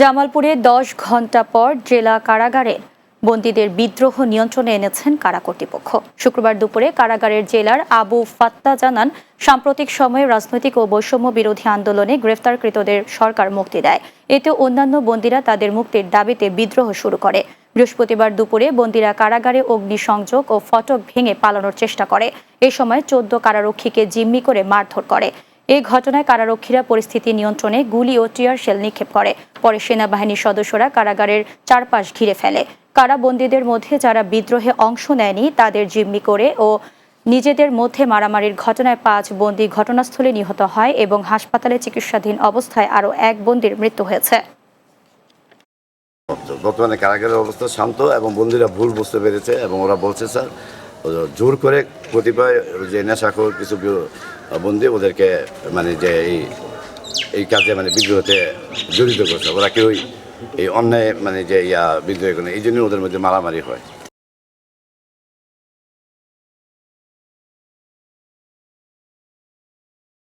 জামালপুরে দশ ঘণ্টা পর জেলা কারাগারে বন্দীদের বিদ্রোহ নিয়ন্ত্রণে এনেছেন কারা কর্তৃপক্ষ। শুক্রবার দুপুরে কারাগারের জেলার আবু ফাত্তা জানান, সাম্প্রতিক সময়ে রাজনৈতিক ও বৈষম্য বিরোধী আন্দোলনে গ্রেফতারকৃতদের সরকার মুক্তি দেয়। এতে অন্যান্য বন্দীরা তাদের মুক্তির দাবিতে বিদ্রোহ শুরু করে। বৃহস্পতিবার দুপুরে বন্দীরা কারাগারে অগ্নিসংযোগ ও ফটক ভেঙে পালানোর চেষ্টা করে। এ সময় চোদ্দ কারারক্ষীকে জিম্মি করে মারধর করে। এই ঘটনায় কারারক্ষীরা পরিস্থিতি নিয়ন্ত্রণে গুলি ও টিয়ার শেল নিক্ষেপ করে। পরে সেনাবাহিনীর সদস্যরা কারাগারের চারপাশ ঘিরে ফেলে। কারাবন্দীদের মধ্যে যারা বিদ্রোহে অংশ নেয়নি, তাদের জিম্মি করে ও নিজেদের মধ্যে মারামারির ঘটনায় পাঁচ বন্দী ঘটনাস্থলে নিহত হয় এবং হাসপাতালে চিকিৎসাধীন অবস্থায় আরও এক বন্দির মৃত্যু হয়েছে। বর্তমানে কারাগারের অবস্থা শান্ত এবং বন্দীরা ভুল বুঝতে পেরেছে এবং ওরা বলছে, স্যার জোর করে কতিপয় যে নেশাখোর কিছু বন্দী ওদেরকে মানে যে এই এই কাজে মানে বিদ্রোহতে জড়িত করছে। ওরা কেউই এই অন্যায় মানে যে ইয়া বিদ্রোহ করে, এই জন্য ওদের মধ্যে মারামারি হয়।